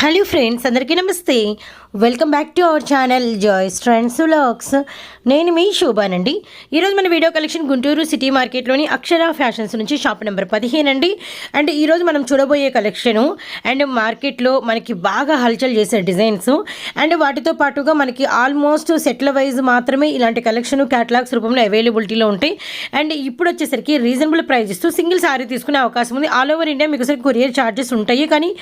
Hello friends అందరికీ నమస్తే. Welcome back to our channel Joys trends vlogs. నేను మీ శోభానండి. ఈరోజు మన వీడియో కలెక్షన్ గుంటూరు సిటీ మార్కెట్లోని అక్షర ఫ్యాషన్స్ నుంచి షాప్ నెంబర్ పదిహేను అండి అండ్ ఈరోజు మనం చూడబోయే కలెక్షను అండ్ మార్కెట్లో మనకి బాగా హల్చల్ చేసే డిజైన్స్. అండ్ వాటితో పాటుగా మనకి ఆల్మోస్ట్ సెట్ల వైజ్ మాత్రమే ఇలాంటి కలెక్షన్ క్యాటలాగ్స్ రూపంలో అవైలబిలిటీలో ఉంటాయి. అండ్ ఇప్పుడు వచ్చేసరికి రీజనబుల్ ప్రైస్ ఇస్తూ సింగిల్ సారీ తీసుకునే అవకాశం ఉంది. ఆల్ ఓవర్ ఇండియా మీకు సరే కొరియర్ ఛార్జెస్ ఉంటాయి. కానీ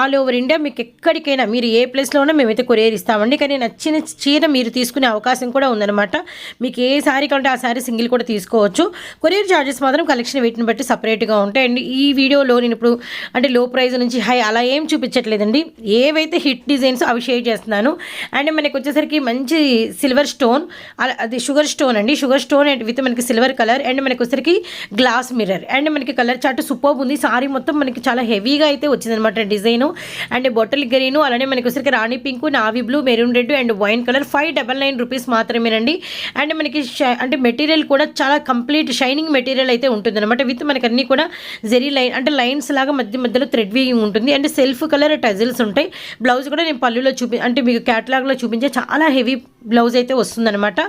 ఆల్ ఓవర్ ఇండియా మీకు ఎక్కడికైనా మీరు ఏ ప్లేస్లో ఉన్నా మేమైతే కొరియర్ ఇస్తామండి. కానీ నచ్చిన చీర మీరు తీసుకునే అవకాశం కూడా ఉందన్నమాట. మీకు ఏ శారీ కంటే ఆ శారీ సింగిల్ కూడా తీసుకోవచ్చు. కొరియర్ ఛార్జెస్ మాత్రం కలెక్షన్ వీటిని బట్టి సపరేట్గా ఉంటాయి. అండ్ ఈ వీడియోలో నేను ఇప్పుడు అంటే లో ప్రైస్ నుంచి హై అలా ఏం చూపించట్లేదండి. ఏవైతే హిట్ డిజైన్స్ అవి షేర్ చేస్తున్నాను. అండ్ మనకి వచ్చేసరికి మంచి సిల్వర్ స్టోన్ అలా అది షుగర్ స్టోన్ అండి. షుగర్ స్టోన్ అండ్ విత్ మనకి సిల్వర్ కలర్. అండ్ మనకి వచ్చేసరికి గ్లాస్ మిర్రర్. అండ్ మనకి కలర్ చార్ట్ సూపర్ ఉంది. సారీ మొత్తం మనకి చాలా హెవీగా అయితే వచ్చిందనమాట డిజైన్. అండ్ బొట్టల్ గ్రీను అలానే మనకి వచ్చరికి rani pink navy blue maroon red and wine colour five double nine rupees మాత్రమేనండి. అండ్ మనకి అంటే మెటీరియల్ కూడా చాలా కంప్లీట్ షైనింగ్ మెటీరియల్ అయితే ఉంటుంది అనమాట విత్ మనకి అన్ని కూడా జెరీ లైన్ అంటే లైన్స్ లాగా మధ్య మధ్యలో థ్రెడ్ వీవింగ్ ఉంటుంది. అండ్ సెల్ఫ్ కలర్ టజిల్స్ ఉంటాయి. బ్లౌజ్ కూడా నేను పళ్ళులో చూపి అంటే మీకు క్యాటలాగ్లో చూపించే చాలా హెవీ బ్లౌజ్ అయితే వస్తుందన్నమాట.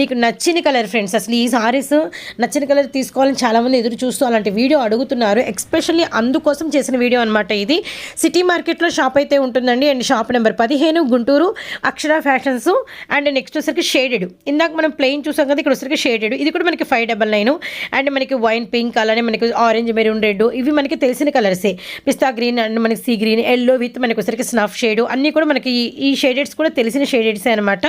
మీకు నచ్చిన కలర్ ఫ్రెండ్స్ అసలు ఈ సారీస్ నచ్చిన కలర్ తీసుకోవాలని చాలామంది ఎదురు చూస్తూ అలాంటి వీడియో అడుగుతున్నారు. ఎక్స్పెషల్లీ అందుకోసం చేసిన వీడియో అనమాట ఇది. సిటీ మార్కెట్లో షాప్ అయితే ఉంటుందండి అండ్ షాప్ నెంబర్ పదిహేను Guntur Akshara fashions and next వచ్చరికి షేడెడ్ ఇందాక మనం ప్లెయిన్ చూసాం కదా ఇక్కడ వచ్చరికి షేడెడ్ ఇది కూడా మనకి ఫైవ్ డబల్ నైన్ అండ్ మనకి వైన్ పింక్ అలానే మనకి ఆరెంజ్ మెరూన్ రెడ్ ఇవి మనకి తెలిసిన కలర్సే పిస్తా గ్రీన్ అండ్ మనకి సీ గ్రీన్ ఎల్లో విత్ మనకి వచ్చరికి స్నఫ్ షేడ్ అన్నీ కూడా మనకి ఈ- షేడెడ్స్ కూడా తెలిసిన షేడెడ్సే అనమాట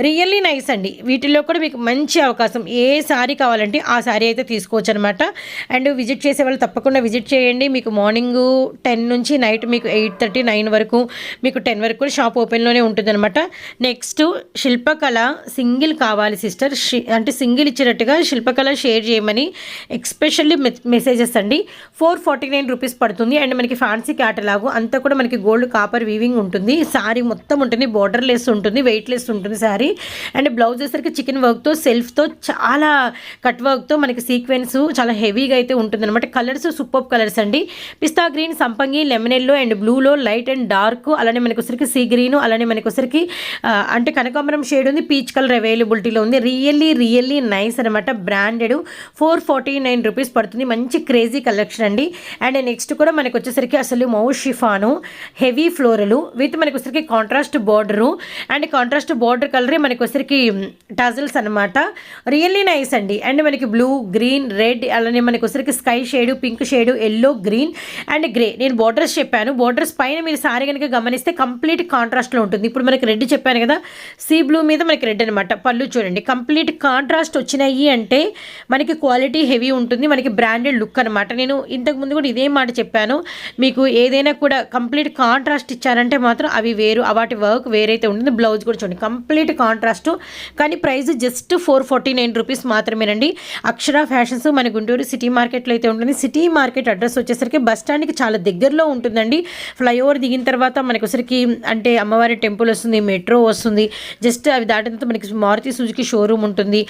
రియల్లీ నైస్ అండి. వీటిల్లో కూడా మీకు మంచి అవకాశం. ఏ శారీ కావాలంటే ఆ శారీ అయితే తీసుకోవచ్చు అనమాట అండ్ విజిట్ చేసే వాళ్ళు తప్పకుండా విజిట్ చేయండి. మీకు మార్నింగ్ టెన్ నుంచి నైట్ మీకు ఎయిట్ థర్టీ నైన్ వరకు మీకు టెన్ వరకు కూడా షాప్ ఓపెన్లోనే ఉంటుందన్నమాట. నెక్స్ట్ శిల్పకళ సింగిల్ కావాలి సిస్టర్ అంటే సింగిల్ ఇచ్చినట్టుగా శిల్పకళ షేర్ చేయమని ఎక్స్పెషల్లీ మెసేజెస్ అండి. ఫోర్ ఫార్టీ నైన్ రూపీస్ పడుతుంది. అండ్ మనకి ఫ్యాన్సీ క్యాటలాగు అంతా కూడా మనకి గోల్డ్ కాపర్ వీవింగ్ ఉంటుంది. సారీ మొత్తం ఉంటుంది. బోర్డర్ లెస్ ఉంటుంది వెయిట్ లెస్ ఉంటుంది సారీ అండ్ బ్లౌజ్ వచ్చేసరికి చికెన్ వర్క్తో సెల్ఫ్తో చాలా కట్ వర్క్తో మనకి సీక్వెన్స్ చాలా హెవీగా అయితే ఉంటుంది అనమాట కలర్స్ సూపర్ కలర్స్ అండి. పిస్తా గ్రీన్ సంపంగి లెమన్ ఎల్లో అండ్ బ్లూలో లైట్ అండ్ డార్క్ అలానే మనకు వచ్చరికి సీ గ్రీన్ అలానే మనకు వచ్చరికి అంటే కనకాంబరం షేడ్ ఉంది పీచ్ కలర్ అవైలబిలిటీలో ఉంది. రియల్లీ రియల్లీ నైస్ అనమాట branded four forty nine rupees పడుతుంది. మంచి క్రేజీ కలెక్షన్ అండి. అండ్ నెక్స్ట్ కూడా మనకు వచ్చేసరికి అసలు మౌ షిఫాను హెవీ ఫ్లోరలు విత్ మనకి వచ్చేసరికి contrast border. And contrast border కలరే మనకు వచ్చరికి టజల్స్ అనమాట రియల్లీ నైస్ అండి. అండ్ మనకి బ్లూ గ్రీన్ రెడ్ అలానే మనకు వచ్చరికి sky shade pink shade yellow green and grey. నేను బార్డర్స్ చెప్పాను. బార్డర్స్ పైన మీరు సారీ కనుక గమనిస్తే కంప్లీట్ కాంట్రాస్ట్లో ఉంటుంది. ఇప్పుడు మనకి రెడ్ చెప్పాను కదా సీ బ్లూ మీద మనకి రెడ్ అనమాట పళ్ళు చూడండి. కంప్లీట్ కాంట్రాస్ట్ వచ్చినాయి అంటే మనకి క్వాలిటీ హెవీ ఉంటుంది మనకి బ్రాండెడ్ లుక్ అనమాట నేను ఇంతకు ముందు కూడా ఇదే మాట చెప్పాను. మీకు ఏదైనా కూడా కంప్లీట్ కాంట్రాస్ట్ ఇచ్చారంటే మాత్రం అవి వేరు వాటి వర్క్ వేరైతే ఉంటుంది. బ్లౌజ్ కూడా చూడండి. కంప్లీట్ కాంట్రాస్ట్ కానీ price just four forty nine rupees మాత్రమేనండి. అక్షర ఫ్యాషన్స్ మన గుంటూరు సిటీ మార్కెట్లో అయితే ఉంటుంది. సిటీ మార్కెట్ అడ్రస్ వచ్చేసరికి బస్ స్టాండ్కి చాలా దగ్గరలో ఉంటుందండి. ఫ్లైఓవర్ దిగిన తర్వాత మనకి ఒకసారికి అంటే అమ్మవారి టెంపుల్ వస్తుంది మెట్రో వస్తుంది. జస్ట్ అవి దాటిన తర్వాత మనకి మారుతి సుజుకి షోరూమ్ ఉంటుంది.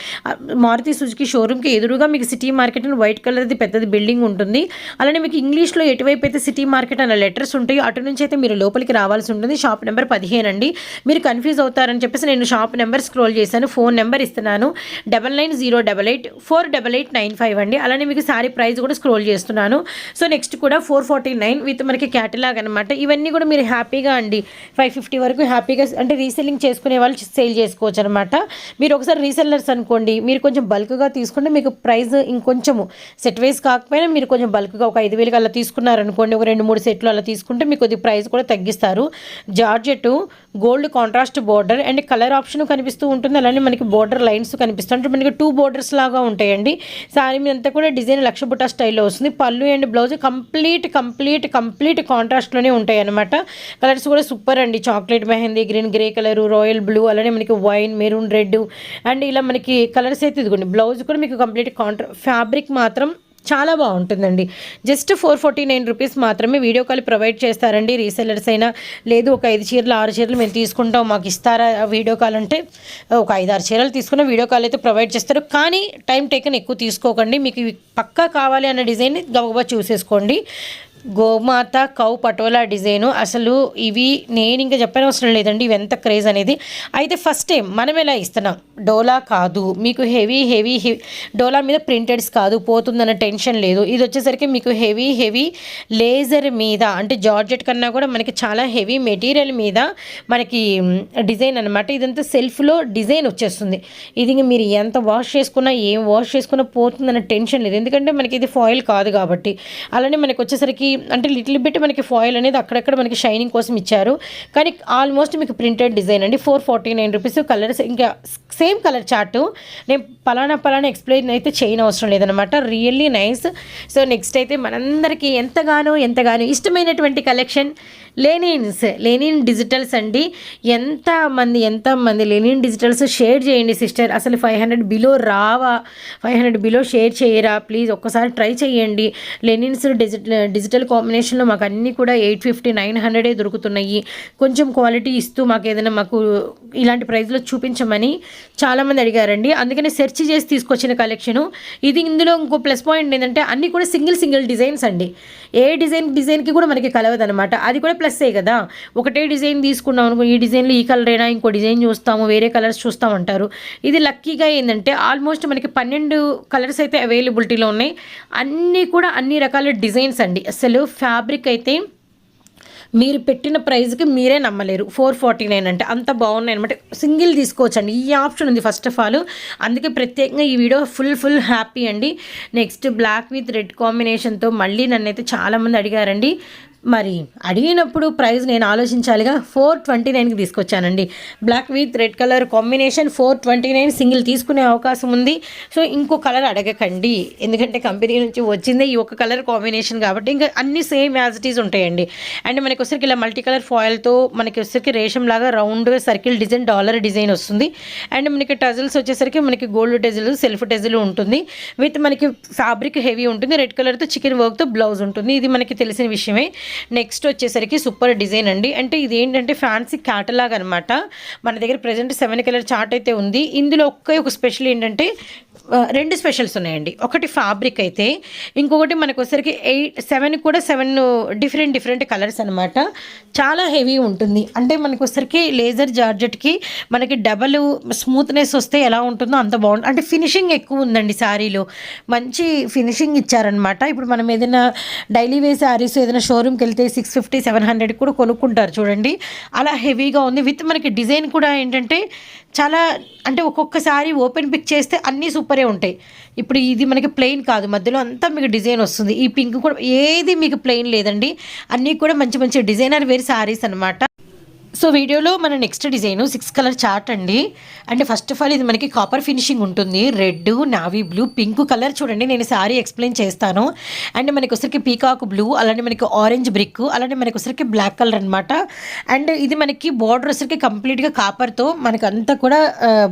మారుతి సుజుకి షోరూమ్కి ఎదురుగా మీకు సిటీ మార్కెట్ అని వైట్ కలర్ది పెద్దది బిల్డింగ్ ఉంటుంది. అలానే మీకు ఇంగ్లీష్లో ఎటువైపు అయితే సిటీ మార్కెట్ అనే లెటర్స్ ఉంటాయో అటు నుంచి అయితే మీరు లోపలికి రావాల్సి ఉంటుంది. షాప్ నెంబర్ పదిహేను అండి. మీరు కన్ఫ్యూజ్ అవుతారని చెప్పేసి నేను షాప్ నెంబర్ స్క్రోల్ చేశాను. ఫోన్ నెంబర్ ఇస్తున్నాను. Double nine zero double eight four double eight nine five అండి. అలానే మీకు సారీ ప్రైస్ కూడా స్క్రోల్ చేస్తున్నాను. సో నెక్స్ట్ కూడా ఫోర్ ఫార్టీ నైన్ విత్ మనకి క్యాటలాగ్ అనమాట ఇవన్నీ కూడా మీరు హ్యాపీగా అండి. ఫైవ్ ఫిఫ్టీ వరకు హ్యాపీగా అంటే రీసెల్లింగ్ చేసుకునే వాళ్ళు సేల్ చేసుకోవచ్చు అనమాట మీరు ఒకసారి రీసెల్లర్స్ అనుకోండి మీరు కొంచెం బల్క్గా తీసుకుంటే మీకు ప్రైస్ ఇంకొంచెము సెట్ వైజ్ కాకపోయినా మీరు కొంచెం బల్క్గా ఒక ఐదు వేలకు అలా తీసుకున్నారనుకోండి ఒక రెండు మూడు సెట్లు అలా తీసుకుంటే మీకు కొద్ది ప్రైస్ కూడా తగ్గిస్తారు. Georgette gold contrast border and colour option కనిపిస్తూ ఉంటుంది. అలానే మనకి బోర్డర్ లైన్స్ కనిపిస్తూ అంటే మనకి టూ బోర్డర్స్ లాగా ఉంటాయండి. సారీ మీద అంతా కూడా డిజైన్ లక్ష బుట్టా స్టైల్లో వస్తుంది. Pallu and blouse complete complete complete కాంట్రాస్ట్లోనే ఉంటాయి అనమాట కలర్స్ కూడా సూపర్ అండి. Chocolate mehndi green grey colour royal blue అలానే మనకి వైన్ మెరూన్ రెడ్ అండ్ ఇలా మనకి కలర్స్ అయితే ఇదిగోండి. బ్లౌజ్ కూడా మీకు కంప్లీట్ కాంట్రా ఫ్యాబ్రిక్ మాత్రం చాలా బాగుంటుందండి. Just four forty nine rupees మాత్రమే వీడియో కాల్ ప్రొవైడ్ చేస్తారండి. రీసెల్లర్స్ అయినా లేదు ఒక ఐదు చీరలు ఆరు చీరలు మేము తీసుకుంటాం మాకు ఇస్తారా వీడియో కాల్ అంటే ఒక ఐదు ఆరు చీరలు తీసుకున్న వీడియో కాల్ అయితే ప్రొవైడ్ చేస్తారు. కానీ టైం టేకన్ ఎక్కువ తీసుకోకండి. మీకు పక్కా కావాలి అన్న డిజైన్ గబగబా చూసేసుకోండి. గోమాత కౌ పటోలా డిజైను. అసలు ఇవి నేను ఇంకా చెప్పని అవసరం లేదండి. ఇవి ఎంత క్రేజ్ అనేది. అయితే ఫస్ట్ టైం మనం ఎలా ఇస్తున్నాం? డోలా కాదు. మీకు హెవీ హెవీ హెవీ డోలా మీద ప్రింటెడ్స్ కాదు. పోతుందన్న టెన్షన్ లేదు. ఇది వచ్చేసరికి మీకు హెవీ హెవీ లేజర్ మీద అంటే జార్జెట్ కన్నా కూడా మనకి చాలా హెవీ మెటీరియల్ మీద మనకి డిజైన్ అనమాట ఇదంతా సెల్ఫ్లో డిజైన్ వచ్చేస్తుంది. ఇది మీరు ఎంత వాష్ చేసుకున్నా ఏం వాష్ చేసుకున్నా పోతుందన్న టెన్షన్ లేదు. ఎందుకంటే మనకి ఇది ఫాయిల్ కాదు కాబట్టి. అలానే మనకి వచ్చేసరికి అంటే లిటిల్ బిట్ మనకి ఫాయిల్ అనేది అక్కడక్కడ మనకి షైనింగ్ కోసం ఇచ్చారు. కానీ ఆల్మోస్ట్ మీకు ప్రింటెడ్ డిజైన్ అండి. Four forty nine rupees colours ఇంకా సేమ్ కలర్ చార్ట్ నేను పలానా పలానా ఎక్స్ప్లెయిన్ అయితే చేయని అవసరం లేదనమాట రియల్లీ నైస్ సో నెక్స్ట్ అయితే మనందరికీ ఎంతగానో ఎంతగానో ఇష్టమైనటువంటి కలెక్షన్ లెనిన్స్ లెనిన్ డిజిటల్స్ అండి. ఎంతమంది ఎంతమంది లెనిన్ డిజిటల్స్ షేర్ చేయండి సిస్టర్ అసలు ఫైవ్ హండ్రెడ్ బిలో రావా? ఫైవ్ హండ్రెడ్ బిలో షేర్ చేయరా? ప్లీజ్ ఒక్కసారి ట్రై చేయండి. లెనిన్స్ డిజిటల్ డిజిటల్ కాంబినేషన్లో మాకు అన్నీ కూడా ఎయిట్ ఫిఫ్టీ నైన్ హండ్రెడే దొరుకుతున్నాయి. కొంచెం క్వాలిటీ ఇస్తూ మాకు ఏదైనా మాకు ఇలాంటి ప్రైస్లో చూపించమని చాలామంది అడిగారండి. అందుకని సెర్చ్ చేసి తీసుకొచ్చిన కలెక్షను. ఇది ఇందులో ఇంకో ప్లస్ పాయింట్ ఏంటంటే అన్నీ కూడా సింగిల్ సింగిల్ డిజైన్స్ అండి. ఏ డిజైన్ డిజైన్కి కూడా మనకి కలవదు అనమాట అది కూడా ప్లస్సే కదా. ఒకటే డిజైన్ తీసుకున్నాం అనుకో ఈ డిజైన్లో ఈ కలర్ అయినా ఇంకో డిజైన్ చూస్తాము వేరే కలర్స్ చూస్తాం అంటారు. ఇది లక్కీగా ఏంటంటే ఆల్మోస్ట్ మనకి పన్నెండు కలర్స్ అయితే అవైలబిలిటీలో ఉన్నాయి. అన్నీ కూడా అన్ని రకాల డిజైన్స్ అండి. అసలు ఫ్యాబ్రిక్ అయితే మీరు పెట్టిన ప్రైస్కి మీరే నమ్మలేరు. ఫోర్ ఫార్టీ నైన్ అంటే అంత బాగున్నాయి అనమాట సింగిల్ తీసుకోవచ్చండి. ఈ ఆప్షన్ ఉంది ఫస్ట్ ఆఫ్ ఆల్ అందుకే ప్రత్యేకంగా ఈ వీడియో ఫుల్ ఫుల్ హ్యాపీ అండి. నెక్స్ట్ బ్లాక్ విత్ రెడ్ కాంబినేషన్తో మళ్ళీ నన్నైతే చాలామంది అడిగారండి. మరి అడిగినప్పుడు ప్రైస్ నేను ఆలోచించాలిగా ఫోర్ ట్వంటీ నైన్కి తీసుకొచ్చానండి. Black with red colour combination four twenty nine single తీసుకునే అవకాశం ఉంది. సో ఇంకో కలర్ అడగకండి. ఎందుకంటే కంపెనీ నుంచి వచ్చిందే ఈ ఒక కలర్ కాంబినేషన్ కాబట్టి ఇంకా అన్ని సేమ్ యాజ్ ఇట్ ఉంటాయండి. అండ్ మనకి వచ్చరికి ఇలా మల్టీ కలర్ ఫాయిల్తో మనకి వచ్చరికి రేషం లాగా రౌండ్గా సర్కిల్ డిజైన్ డాలర్ డిజైన్ వస్తుంది. అండ్ మనకి టజిల్స్ వచ్చేసరికి మనకి గోల్డ్ టెజిల్ సెల్ఫ్ టెజిల్ ఉంటుంది. విత్ మనకి ఫ్యాబ్రిక్ హెవీ ఉంటుంది. రెడ్ కలర్తో చికెన్ వర్క్తో బ్లౌజ్ ఉంటుంది. ఇది మనకి తెలిసిన విషయమే. నెక్స్ట్ వచ్చేసరికి సూపర్ డిజైన్ అండి. అంటే ఇది ఏంటంటే ఫ్యాన్సీ క్యాటలాగ్ అనమాట మన దగ్గర ప్రజెంట్ సెవెన్ కలర్ చార్ట్ అయితే ఉంది. ఇందులో ఒకే ఒక స్పెషల్ ఏంటంటే రెండు స్పెషల్స్ ఉన్నాయండి. ఒకటి ఫ్యాబ్రిక్ అయితే ఇంకొకటి మనకు వచ్చరికి ఎయిట్ సెవెన్ కూడా సెవెన్ డిఫరెంట్ డిఫరెంట్ కలర్స్ అనమాట చాలా హెవీ ఉంటుంది. అంటే మనకు వచ్చరికి లేజర్ జార్జెట్కి మనకి డబల్ స్మూత్నెస్ వస్తే ఎలా ఉంటుందో అంత బాగుంటుంది అంటే ఫినిషింగ్ ఎక్కువ ఉందండి శారీలో మంచి ఫినిషింగ్ ఇచ్చారనమాట ఇప్పుడు మనం ఏదైనా డైలీ వే శారీస్ ఏదైనా షోరూమ్కి వెళ్తే సిక్స్ ఫిఫ్టీ సెవెన్ హండ్రెడ్ కూడా కొనుక్కుంటారు చూడండి. అలా హెవీగా ఉంది. విత్ మనకి డిజైన్ కూడా ఏంటంటే చాలా అంటే ఒక్కొక్కసారి ఓపెన్ పిక్ చేస్తే అన్నీ సూపరే ఉంటాయి. ఇప్పుడు ఇది మనకి ప్లెయిన్ కాదు మధ్యలో అంతా మీకు డిజైన్ వస్తుంది. ఈ పింక్ కూడా ఏది మీకు ప్లెయిన్ లేదండి. అన్నీ కూడా మంచి మంచి డిజైనర్ వేర్ శారీస్ అనమాట సో వీడియోలో మన next design six colour chart అండి. అంటే ఫస్ట్ ఆఫ్ ఆల్ ఇది మనకి కాపర్ ఫినిషింగ్ ఉంటుంది. Red navy blue pink colour చూడండి. నేను సారీ ఎక్స్ప్లెయిన్ చేస్తాను. అండ్ మనకి వచ్చరికి పీకాక్ బ్లూ అలానే మనకి ఆరెంజ్ బ్రిక్ అలానే మనకి వచ్చరికి బ్లాక్ కలర్ అనమాట అండ్ ఇది మనకి బార్డర్ వచ్చరికి కంప్లీట్గా కాపర్తో మనకి అంతా కూడా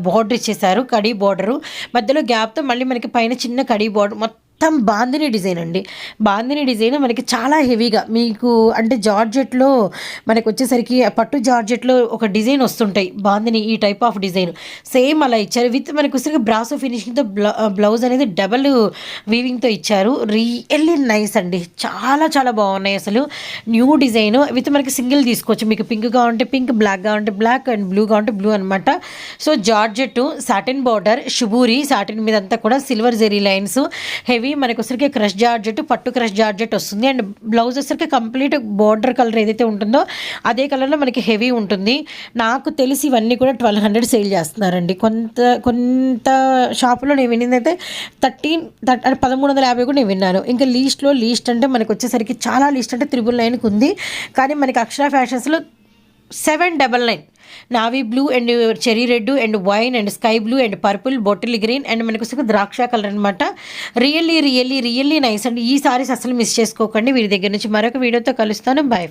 బార్డర్ ఇచ్చేసారు కడీ బార్డరు మధ్యలో గ్యాప్తో మళ్ళీ మనకి పైన చిన్న కడీ బార్డర్ మొత్తం మొత్తం బాందిని డిజైన్ అండి. బాందిని డిజైన్ మనకి చాలా హెవీగా. మీకు అంటే జార్జెట్లో మనకు వచ్చేసరికి పట్టు జార్జెట్లో ఒక డిజైన్ వస్తుంటాయి. బాందిని ఈ టైప్ ఆఫ్ డిజైన్. సేమ్ అలా ఇచ్చారు. విత్ మనకు వచ్చేసరికి బ్రాసో ఫినిషింగ్తో బ్లౌజ్ అనేది డబల్ వీవింగ్తో ఇచ్చారు. రియల్లీ నైస్ అండి. చాలా చాలా బాగున్నాయి అసలు. New design. విత్ మనకి సింగిల్ తీసుకోవచ్చు. మీకు పింక్ ఉంటే పింక్ బ్లాక్గా ఉంటే బ్లాక్ అండ్ బ్లూగా ఉంటే బ్లూ అనమాట సో జార్జెట్ సాటిన్ బార్డర్ షుబూరి సాటిన్ మీద అంతా కూడా సిల్వర్ జెరీ లైన్స్. హెవీ మనకు వచ్చరికి క్రష్ జార్జెట్ పట్టు క్రష్ జార్జెట్ వస్తుంది. అండ్ బ్లౌజ్ వచ్చరికి కంప్లీట్ బార్డర్ కలర్ ఏదైతే ఉంటుందో అదే కలర్లో మనకి హెవీ ఉంటుంది. నాకు తెలిసి ఇవన్నీ కూడా ట్వెల్వ్ హండ్రెడ్ సేల్ చేస్తున్నారండి. కొంత కొంత షాపులో నేను వినింది అయితే థర్టీన్ పదమూడు వందల యాభై కూడా నేను విన్నాను. ఇంకా లీస్ట్లో లీస్ట్ అంటే మనకు వచ్చేసరికి చాలా లీస్ట్ అంటే త్రిబుల్ నైన్కి ఉంది. కానీ మనకి Akshara ఫ్యాషన్స్లో seven double nine navy blue and cherry red and wine and sky blue and purple bottle green and మనకు వస్తే ద్రాక్ష కలర్ అనమాట రియల్లీ రియల్లీ రియల్లీ నైస్ అండి. ఈ సారీస్ అసలు మిస్ చేసుకోకండి. వీరి దగ్గర నుంచి మరొక వీడియోతో కలుస్తాను. బై